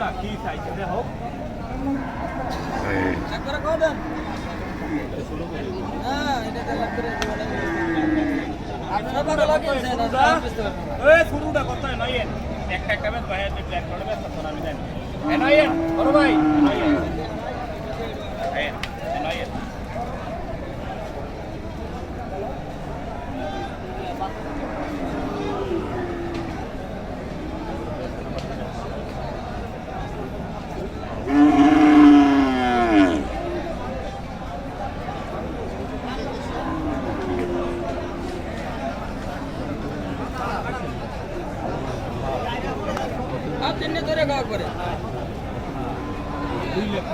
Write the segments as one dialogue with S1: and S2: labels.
S1: না কি চাইছে যে হোক শুরুটা করতে হয় নয় একটা একটা ম্যাচ বাইরে দেখলে একটা ম্যাচ আমি জানি নয় বড় ভাই নয় টাকা করে।
S2: দুই লাখ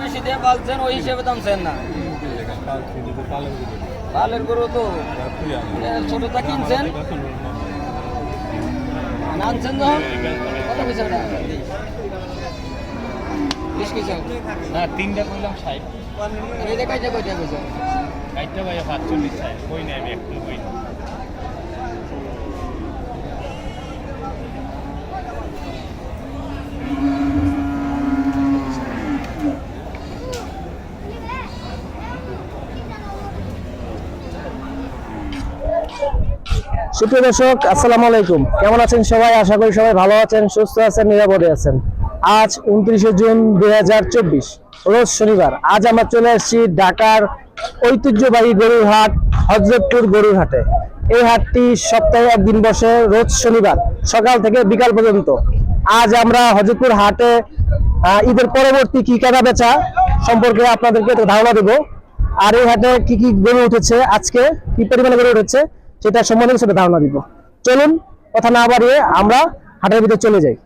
S2: বেশি দিয়ে পালছেন ওই হিসেবে দাম চান না। পালের গরু তো ছোটটা কিনছেন? আনছেন যখন? কত পয়সা বিশ কেজি
S1: না তিনটা করলাম ষাট।
S2: এই দেখাইছে কয়টা পয়সা
S1: ষাটটা ভাই পাঁচচল্লিশ চাই বই নাই আমি একটু না
S3: সুপ্রিয় দর্শক, আসসালামু আলাইকুম। কেমন আছেন সবাই? আশা করি সবাই ভালো আছেন, সুস্থ আছেন, নিরাপদে আছেন। আজ উনত্রিশে জুন দুই হাজার চব্বিশ, রোজ শনিবার। আজ আমরা চলে আসছি ঢাকার ঐতিহ্যবাহী গরুর হাট হজরতপুর গরুর হাটে এই হাটটি সপ্তাহে একদিন বসে, রোজ শনিবার, সকাল থেকে বিকাল পর্যন্ত। আজ আমরা হজরতপুর হাটে ঈদের পরবর্তী কি কেনা বেচা সম্পর্কে আপনাদেরকে ধারণা দেবো। আর এই হাটে কি কি গরু উঠেছে আজকে? কি পরিমাণে গরু উঠেছে? সেটা সম্বন্ধে সেটা ধারণা দিব। চলুন কথা না বাড়িয়ে আমরা হাটের ভিতরে চলে যাই।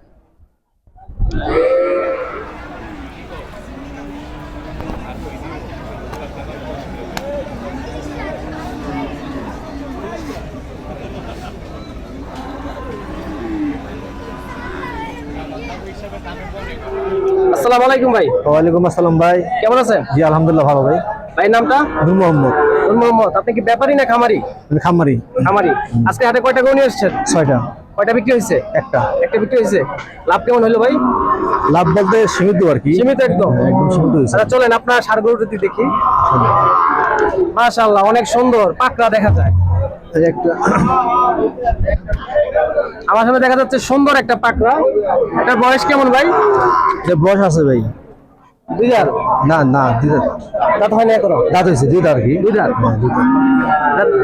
S3: আসসালামু আলাইকুম ভাই।
S4: ওয়ালাইকুম আসসালাম ভাই।
S3: কেমন আছেন?
S4: জি আলহামদুলিল্লাহ ভালো ভাই।
S3: ভাই নামটা?
S4: নূর মোহাম্মদ।
S3: নূর মোহাম্মদ আপনি কি ব্যাপারী না খামারি?
S4: খামারি।
S3: খামারি। আজকে হাটে কয়টা গরু নিয়ে এসেছেন?
S4: ছয়টা।
S3: কয়টা বিক্রি হয়েছে?
S4: একটা।
S3: একটা বিক্রি হয়েছে। লাভ কেমন হলো ভাই?
S4: লাভ বলতে সীমিত আর কি।
S3: সীমিত একদম।
S4: হ্যাঁ, একদম সীমিত হয়েছে।
S3: আচ্ছা চলেন আপনার সার গরুটি দেখি। মাশাআল্লাহ অনেক সুন্দর। পাকড়া দেখা যায়।
S4: একটা।
S3: আমার সামনে দেখা যাচ্ছে সুন্দর একটা পাকড়া। এটার বয়স কেমন ভাই?
S4: যে বয়স আছে ভাই। না না দাঁত
S3: হয় না
S4: দাঁত হয়েছে কি?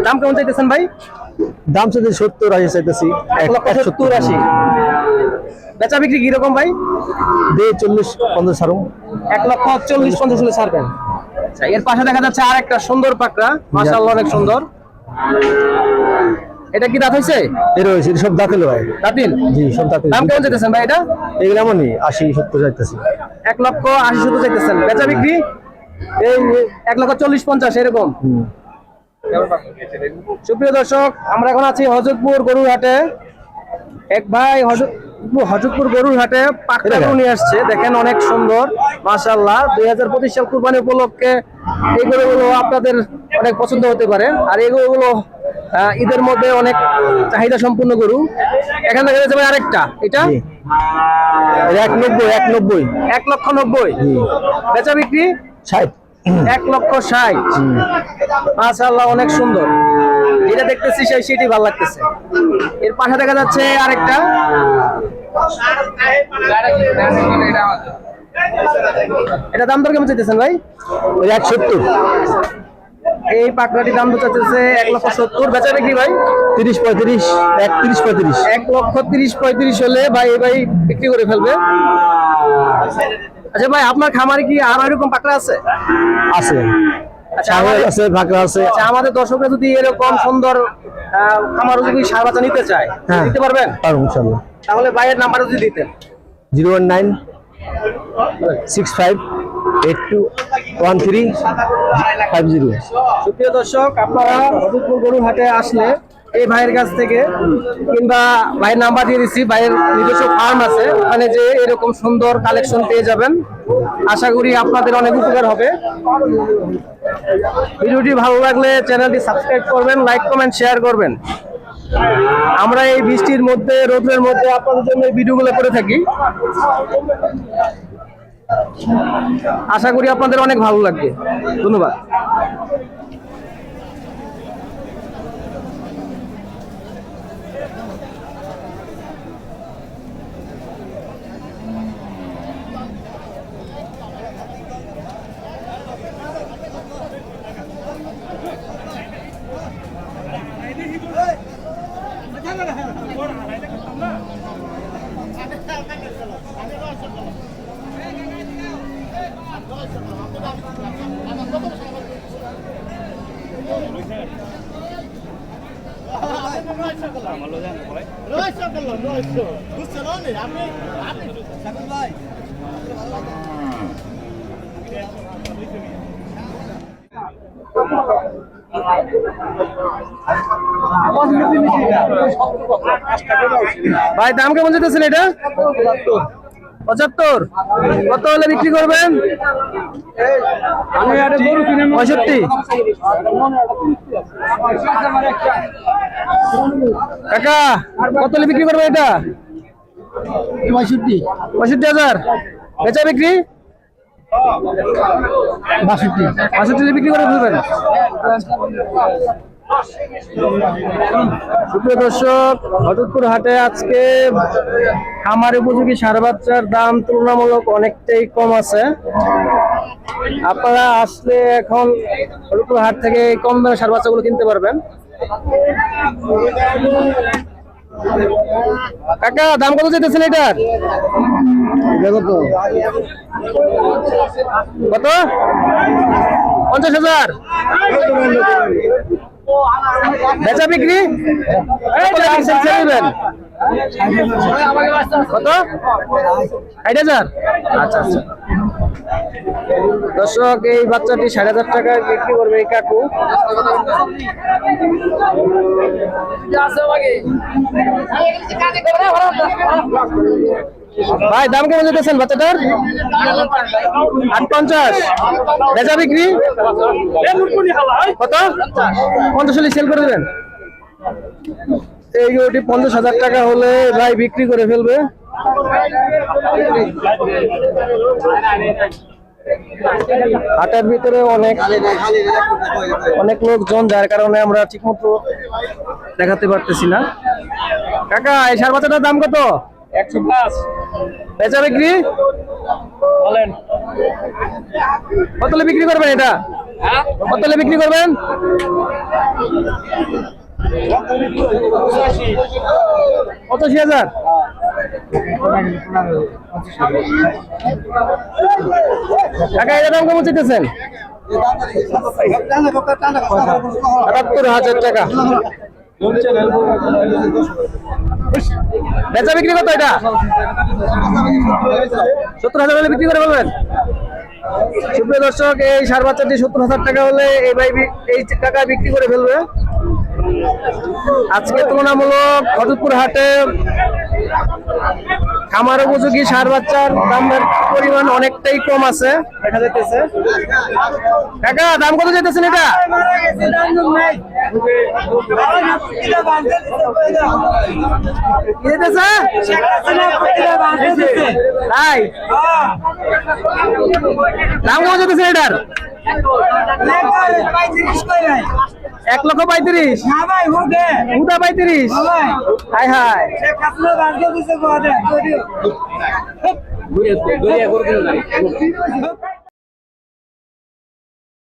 S3: দাম কেমন চাইতেছেন ভাই?
S4: দাম চাইতে সত্তর আশি চাইতেছি।
S3: এক লক্ষ সত্তর আশি। বেচা বিক্রি কীরকম ভাই?
S4: দিয়ে চল্লিশ পঞ্চাশ
S3: এক লক্ষ চল্লিশ পঞ্চাশ হলে ছাড়বেন। আচ্ছা, এর পাশে দেখা যাচ্ছে আর একটা সুন্দর পাকড়া। মাশাআল্লাহ অনেক সুন্দর। এটা কি দাঁত হয়েছে?
S4: সব দাঁত হলো ভাই
S3: দাঁতিল?
S4: জি সব দাঁত
S3: দাম কেমন চাইতেছেন ভাই এটা?
S4: এগুলো এমনই আশি সত্তর চাইতেছি।
S3: এক লক্ষ আশি শুধু চাইতেছেন। বেচা বিক্রি? এই এক লক্ষ চল্লিশ পঞ্চাশ এরকম। সুপ্রিয় দর্শক আমরা এখন আছি হজরতপুর গরুর হাটে এক ভাই হজ- হজরতপুর গরুর হাটে পাকড়া গরু নিয়ে আসছে। দেখেন অনেক সুন্দর মাশাল্লাহ দুই হাজার পঁচিশ সাল কুরবানি উপলক্ষে এই গরুগুলো আপনাদের অনেক পছন্দ হতে পারে। আর এই গরুগুলো ঈদের মধ্যে অনেক চাহিদা সম্পূর্ণ গরু। এখান থেকে যাবে আরেকটা। এটা?
S4: এক নব্বই এক নব্বই
S3: এক লক্ষ নব্বই। বেচা বিক্রি?
S4: ষাট।
S3: এক লক্ষ ষাট। মাশাআল্লাহ অনেক সুন্দর। এটা দেখতেছি সেই সেটি ভালো লাগতেছে। এর পাশে দেখা যাচ্ছে আরেকটা। এটা দাম দর কেমন চাইতেছেন ভাই?
S4: ওই এক সত্তর
S3: এই পাকড়াটি দাম দর চাইতেছে এক লক্ষ সত্তর। বেচা বিক্রি ভাই?
S4: তিরিশ পঁয়ত্রিশ এক তিরিশ পঁয়ত্রিশ।
S3: এক লক্ষ তিরিশ পঁয়ত্রিশ হলে ভাই এই ভাই বিক্রি করে ফেলবে। আচ্ছা ভাই আপনার খামারে কি আর এরকম পাকড়া আছে?
S4: আছে।
S3: আচ্ছা
S4: আছে ভাকরা আছে।
S3: আচ্ছা আমাদের দর্শকরা যদি এরকম সুন্দর খামার যদি সার বাচ্চা নিতে চায়
S4: হ্যাঁ।
S3: দিতে পারবেন?
S4: পারব
S3: তাহলে ভাইয়ের নাম্বার যদি দিতেন।
S4: Zero one nine six five eight two one three five zero
S3: সুপ্রিয় দর্শক, আপনারা হবিবপুর গরু হাটে আসলে এই ভাইয়ের কাছ থেকে কিংবা ভাইয়ের নাম্বার দিয়ে দিচ্ছি ভাইয়ের নিজস্ব ফার্ম আছে, ওখানে যে এরকম সুন্দর কালেকশন পেয়ে যাবেন। আশা করি আপনাদের অনেক উপকার হবে। ভিডিওটি ভালো লাগলে চ্যানেলটি সাবস্ক্রাইব করবেন লাইক কমেন্ট শেয়ার করবেন। আমরা এই বৃষ্টির মধ্যে, রোদের মধ্যে আপনাদের জন্য এই ভিডিওগুলো করে থাকি। আশা করি আপনাদের অনেক ভালো লাগবে। ধন্যবাদ। ভাই দাম কেমন যেতেছেন এটা? পঁচাত্তর। কত হলে বিক্রি করবেন? পঁয়ষট্টি। কাকা কত হলে বিক্রি করবেন এটা?
S4: পঁয়ষট্টি।
S3: পঁয়ষট্টি হাজার। বেচা বিক্রি?
S4: বাষট্টি।
S3: বাষট্টি বিক্রি করে ফেলবেন। সুপ্রিয় দর্শক হঠাৎপুর হাটে আজকে খামার উপযোগী সার বাচ্চার দাম তুলনামূলক অনেকটাই কম আছে। আপনারা আসলে এখন হলুদপুর হাট থেকে কম দামে সার বাচ্চাগুলো কিনতে পারবেন। কাকা দাম কত চাইতেছেন এটার?
S4: কত?
S3: কত? পঞ্চাশ হাজার। বেচা বিক্রি? কত? ষাট হাজার? আচ্ছা আচ্ছা। দর্শক, এই বাচ্চাটি ষাট হাজার টাকায় বিক্রি করবে এই কাকু। ভাই, দাম কেমন যেতেছেন বাচ্চাটার? আট পঞ্চাশ বেচা বিক্রি? কত? পঞ্চাশ সেল করে দেবেন। এই গরুটি পঞ্চাশ হাজার টাকা হলে ভাই বিক্রি করে ফেলবে। হাটের ভিতরে অনেক অনেক লোকজন, যার কারণে আমরা ঠিকমতো দেখাতে পারতেছি না। কাকা, এই সার বাচ্চাটার দাম কত?
S1: একশো প্লাস
S3: বেচা বিক্রি
S1: বলেন
S3: কতলে বিক্রি করবেন এটা কতলে বিক্রি করবেন পঁচাশি হাজার কাকা এটা দাম কেমন আটাত্তর হাজার টাকা বেচা বিক্রি কত এটা? সত্তর হাজার হলে বিক্রি করে বলবেন সুপ্রিয় দর্শক, এই সার বাচ্চাটি সত্তর হাজার টাকা হলে এই ভাই এই টাকা বিক্রি করে ফেলবে। আজকে তুলনামূলক খড়গপুর হাটে
S5: খামার উপযোগী সার বাচ্চার দামের পরিমাণ অনেকটাই কম আছে। দেখা দাম কত যেতেছেন এটা? দাম কত যেতেছে এটার? এক লক্ষ পঁয়ত্রিশ। হুদা পঁয়ত্রিশ। হাই হাই।